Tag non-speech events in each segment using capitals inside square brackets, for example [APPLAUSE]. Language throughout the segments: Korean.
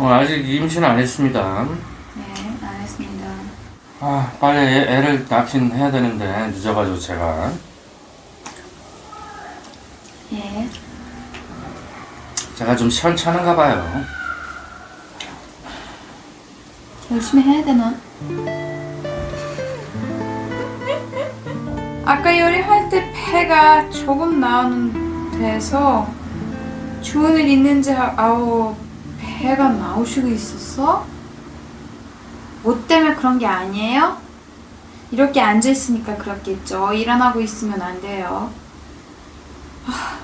어, 아직 임신 안 했습니다. 네, 알겠습니다. 아, 빨리 애, 애를 낳긴 해야 되는데 늦어가지고 제가 예. 제가 좀 시원찮은가 봐요. 열심히 해야 되나? 아까 요리할 때 배가 조금 나오는 데서 일 있는지 하- 아우 배가 나오시고 있었어? 뭐 때문에 그런 게 아니에요? 이렇게 앉아 있으니까 그렇겠죠. 일어나고 있으면 안 돼요. 아.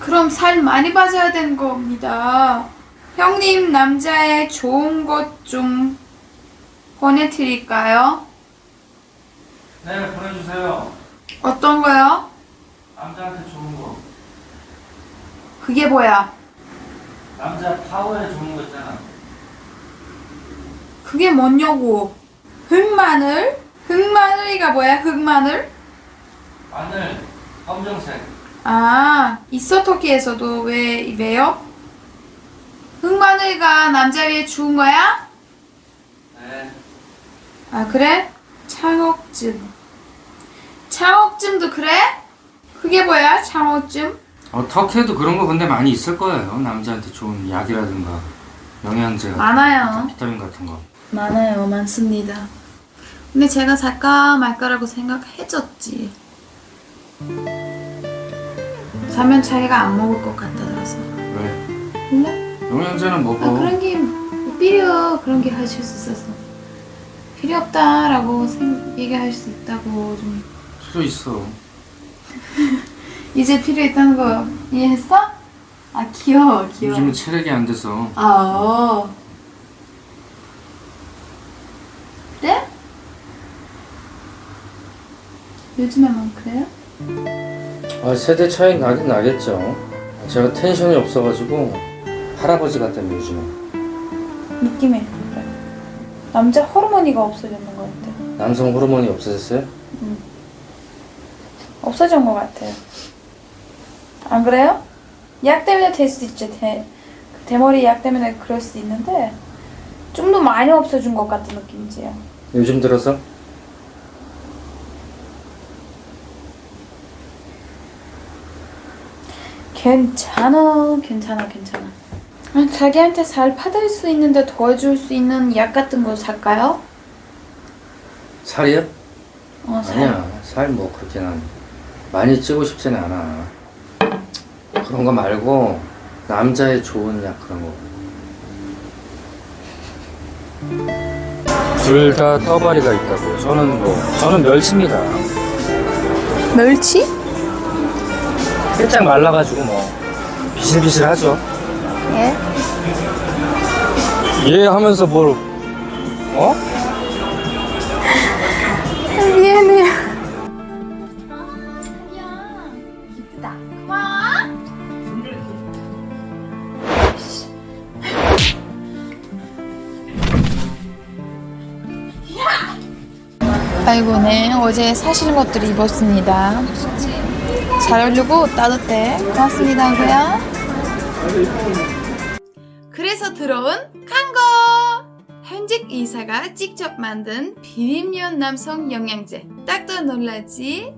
그럼 살 많이 빠져야 되는 겁니다. 형님 남자의 좋은 것 좀 보내드릴까요? 네, 보내주세요. 어떤 거요? 남자한테 좋은 거. 그게 뭐야? 남자 파워에 좋은 거 있잖아. 그게 뭐냐고? 흑마늘? 흑마늘이가 뭐야? 흑마늘? 마늘, 검정색. 아, 이소토키에서도 왜 왜요? 흑마늘가 남자 위에 좋은 거야? 네. 아 그래? 창옥즙. 창옥즙도 그래? 그게 뭐야? 창옥즙? 어, 터키에도 그런 거 근데 많이 있을 거예요. 남자한테 좋은 약이라든가 영양제 같은 많아요. 거, 비타민 같은 거. 많아요, 많습니다. 근데 제가 살까 말까라고 생각해줬지. 사면 차이가 안 먹을 것 같아서. 왜? 몰라? 영양제는 먹어. 아 그런 게 필요 그런 게 하실 수 있어서 필요 없다라고 생, 얘기할 수 있다고 좀 필요 있어. 이제 필요 있다는 거 이해했어? 아 귀여워 귀여워. 요즘은 체력이 안 돼서. 아 어. 그래? 요즘에만 그래요? 아, 세대 차이 나긴 나겠죠. 제가 텐션이 없어가지고 할아버지 같다며 요즘에. 느낌이 그래. 남자 호르몬이가 없어졌는 것 같아. 남성 호르몬이 없어졌어요? 없어진 것 같아요. 안 그래요? 약 때문에 될 수도 있죠. 대, 대머리 약 때문에 그럴 수도 있는데 좀 더 많이 없어진 것 같은 느낌이지요. 요즘 들어서? 괜찮아, 괜찮아, 괜찮아. 아, 자기한테 살 받을 수 있는데 도와줄 수 있는 약 같은 거 살까요? 살이요? 어, 살. 아니야. 살 뭐 그렇게 난 많이 찌고 싶지는 않아. 그런 거 말고 남자의 좋은 약 그런 거. 둘 다 떠바리가 있다고. 저는 뭐 저는 멸치입니다. 멸치? 살짝 말라가지고 뭐 비실비실하죠. 예. 예 하면서 뭘 어? 아이고, 네. 어제 사시는 것들 입었습니다. 잘 어울리고 따뜻해. 고맙습니다, 고요 그래서 들어온 광고! 현직 의사가 직접 만든 비빔면 남성 영양제. 딱더 놀라지?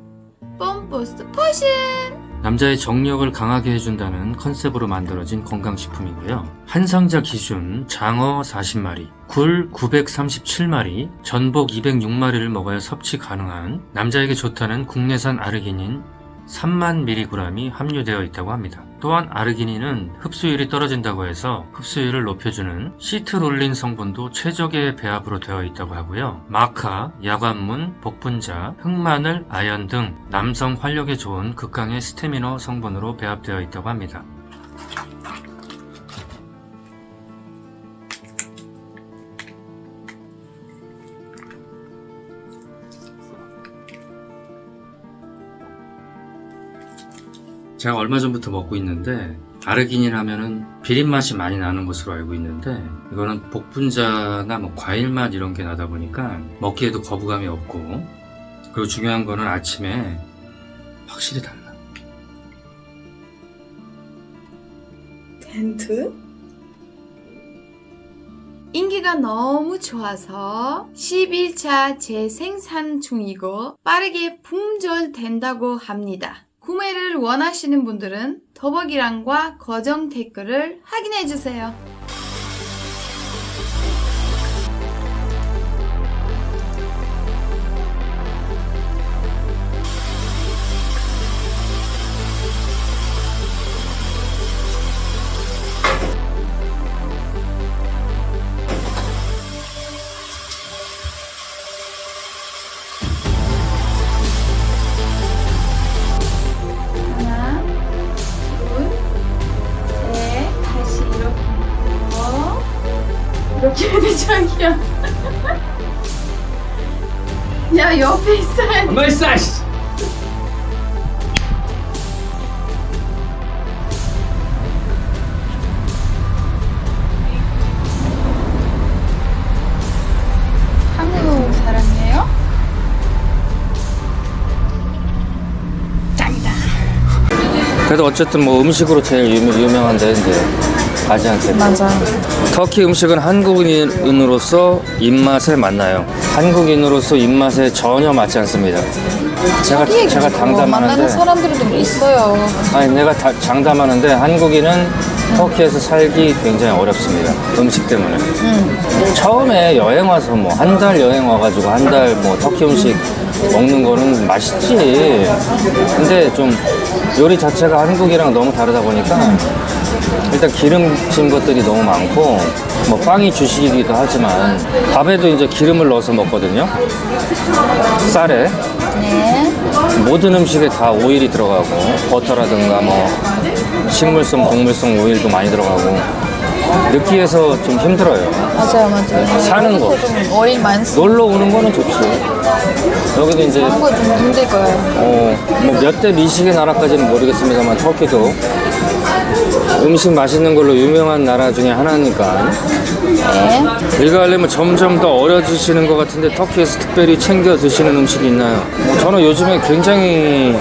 뽐포스트 포션! 남자의 정력을 강하게 해준다는 컨셉으로 만들어진 건강식품이고요. 한 상자 기준 장어 40마리, 굴 937마리, 전복 206마리를 먹어야 섭취 가능한 남자에게 좋다는 국내산 아르기닌 3만 mg이 함유되어 있다고 합니다. 또한 아르기닌은 흡수율이 떨어진다고 해서 흡수율을 높여주는 시트롤린 성분도 최적의 배합으로 되어 있다고 하고요. 마카, 야관문, 복분자, 흑마늘, 아연 등 남성 활력에 좋은 극강의 스테미너 성분으로 배합되어 있다고 합니다. 제가 얼마 전부터 먹고 있는데 아르기닌 하면은 비린 맛이 많이 나는 것으로 알고 있는데 이거는 복분자나 뭐 과일 맛 이런 게 나다 보니까 먹기에도 거부감이 없고 그리고 중요한 거는 아침에 확실히 달라. 텐트? 인기가 너무 좋아서 11차 재생산 중이고 빠르게 품절된다고 합니다. 구매를 원하시는 분들은 더보기란과 고정 댓글을 확인해주세요. 그래도 어쨌든 뭐 음식으로 제일 유명, 유명한데 이제 아지한테 맞아. 터키 음식은 한국인으로서 입맛에 맞나요? 한국인으로서 입맛에 전혀 맞지 않습니다. 제가 제가 만나는 장담하는데 사람들도 있어요. 아니 내가 다, 장담하는데 한국인은 터키에서 살기 굉장히 어렵습니다. 음식 때문에. 처음에 여행 와서 뭐 한 달 여행 와가지고 한 달 뭐 터키 음식 먹는 거는 맛있지. 근데 좀 요리 자체가 한국이랑 너무 다르다 보니까 일단 기름진 것들이 너무 많고 뭐 빵이 주식이기도 하지만 밥에도 이제 기름을 넣어서 먹거든요. 쌀에 네. 모든 음식에 다 오일이 들어가고 버터라든가 뭐 식물성, 동물성 오일도 많이 들어가고 느끼해서 좀 힘들어요. 맞아요, 맞아요. 사는 거. 좀 어린 많습니다. 놀러 오는 거는 좋지. 여기도 이제 한국 좀 힘들 거예요. 어, 뭐 몇 대 미식의 나라까지는 모르겠습니다만 터키도 음식 맛있는 걸로 유명한 나라 중에 하나니까 네. 이거 하려면 점점 더 어려지시는 것 같은데 터키에서 특별히 챙겨 드시는 음식이 있나요? 뭐 저는 요즘에 굉장히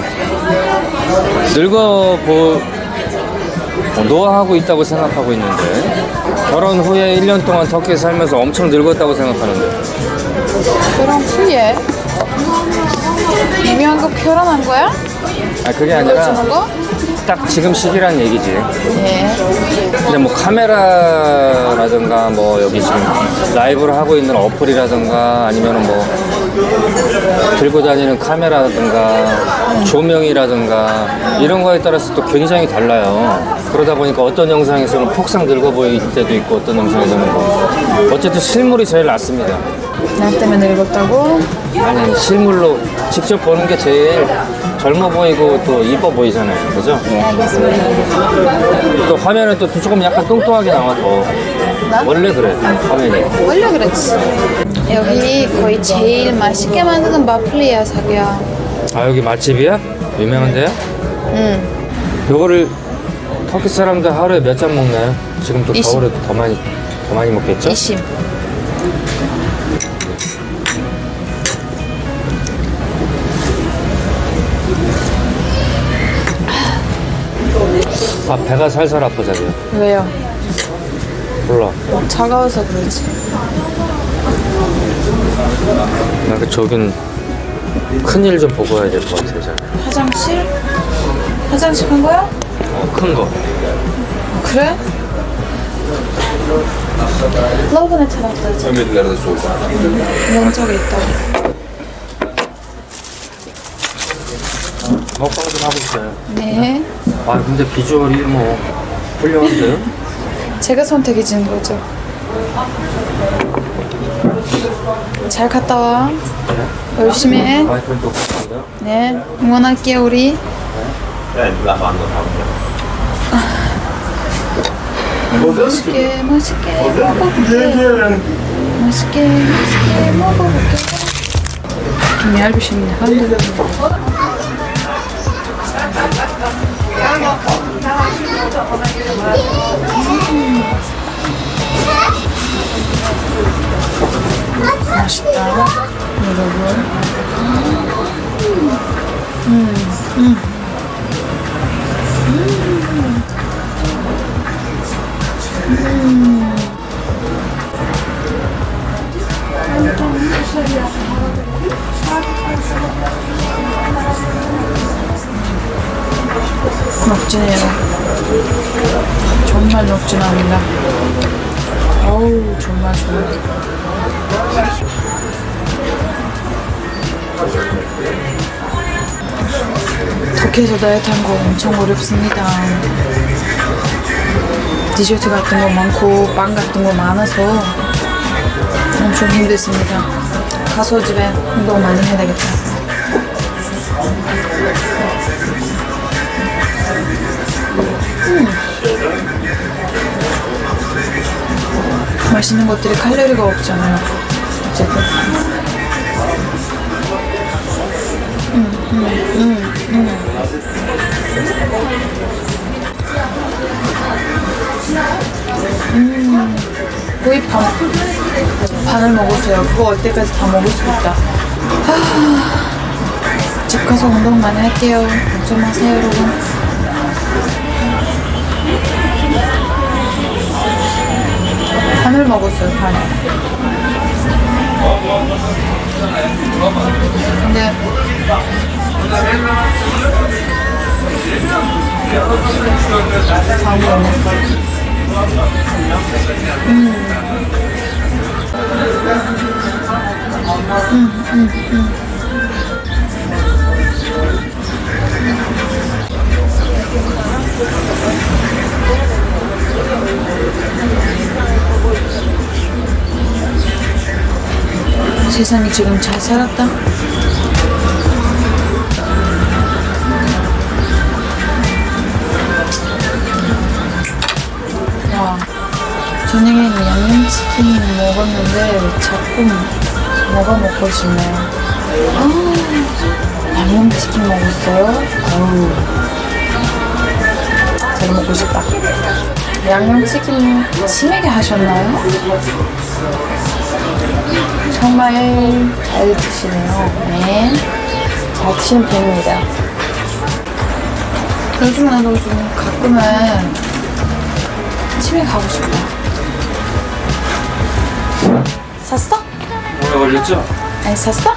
늙어 보 어, 노화하고 있다고 생각하고 있는데 결혼 후에 1년 동안 터키에 살면서 엄청 늙었다고 생각하는데 결혼 후에 거 결혼한 거야? 아 그게 아니라 거? 딱 지금 시기란 얘기지 네. 근데 뭐 카메라라든가 뭐 여기 지금 라이브를 하고 있는 어플이라든가 아니면은 뭐 들고 다니는 카메라라든가 조명이라든가 이런 거에 따라서 또 굉장히 달라요. 그러다 보니까 어떤 영상에서는 폭삭 늙어 보일 때도 있고 어떤 영상에서는 뭐 어쨌든 실물이 제일 낫습니다. 나 때문에 늙었다고? 아니 실물로 직접 보는 게 제일 젊어 보이고 또 이뻐 보이잖아요. 그죠? 네, 알겠습니다. 또 화면은 또 조금 약간 뚱뚱하게 나와 더 나? 원래 그래 화면이. 원래 그랬지. 여기 거의 제일 맛있게 만드는 마플리야, 자기야. 아 여기 맛집이야? 유명한 데야? 응. 요거를 터키 사람들 하루에 몇잔 먹나요? 지금 또 이십. 겨울에 더 많이 더 많이 먹겠죠? 이심. 아 배가 살살 아프잖아요. 왜요? 몰라. 차가워서 그러지. 나그 저긴 큰일 좀 보고 와야 될 것 같아. 잘. 화장실? 화장실 간 거야? 어, 큰 거. 그래? 러브네 찾았다 이제. 왼쪽에 있다 먹방 좀 하고 있어요. 네 아 근데 비주얼이 뭐 훌륭한데요? [LAUGHS] 제가 선택해 준 거죠 잘 갔다 와. 열심히 해. 네, 응원할게요 우리. 맛있게 맛있게 먹어볼게. 맛있게 맛있게 먹어볼게. 좀 얇으십니다. 한국 맛 녹진해요. 정말 녹진합니다. 어우, 정말 좋아요. 터키에서 다이어트 한거 엄청 어렵습니다. 디저트 같은 거 많고, 빵 같은 거 많아서 엄청 힘들습니다. 가서 집에 운동 많이 해야 되겠다. 맛있는 것들이 칼로리가 없잖아요. 어쨌든. 거의 반, 반을 먹었어요. 그거 올 때까지 다 먹을 수 있다. 하, 집 가서 운동 많이 할게요. 걱정 마세요, 여러분. 반을 먹었어요, 반. 근데 다음이 없네. 세상이 지금 잘 살았다. 와, 저녁에는 양념치킨 먹었는데 자꾸 뭐가 먹고 싶네요. 아, 양념치킨 먹었어요? 아우, 잘 먹고 싶다. 양념치킨 심하게 하셨나요? 정말 잘 드시네요. 네. 잘 드시는 편입니다. 요즘 가끔은 치매 가고 싶다. 샀어? 오래 걸렸죠? 아니 샀어?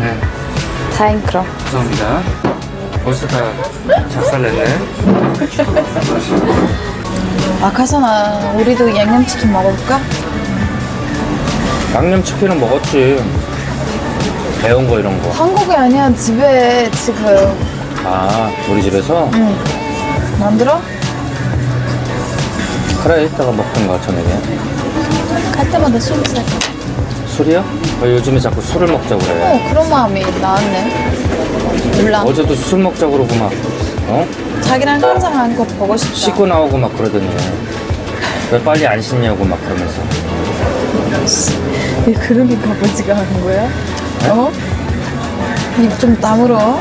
네. 다행 그럼. 감사합니다. 벌써 다 작살냈네. [LAUGHS] 아카서나 우리도 양념치킨 먹어볼까? 양념치킨은 먹었지. 매운 거 이런 거. 한국이 아니야 집에 지금 아, 우리 집에서? 응 만들어? 그래, 이따가 먹던가, 저녁에. 갈 때마다 술 사. 술이요? 왜 요즘에 자꾸 술을 먹자고 그래? 어 그런 마음이 나왔네. 몰라. 어제도 술 먹자고 그러고 막, 어? 자기랑 항상 하는 거 보고 싶다. 씻고 나오고 막 그러더니. 왜 빨리 안 씻냐고 막 그러면서. 왜 그러니까 버지가 하는 거야? 어? 입 좀 다물어.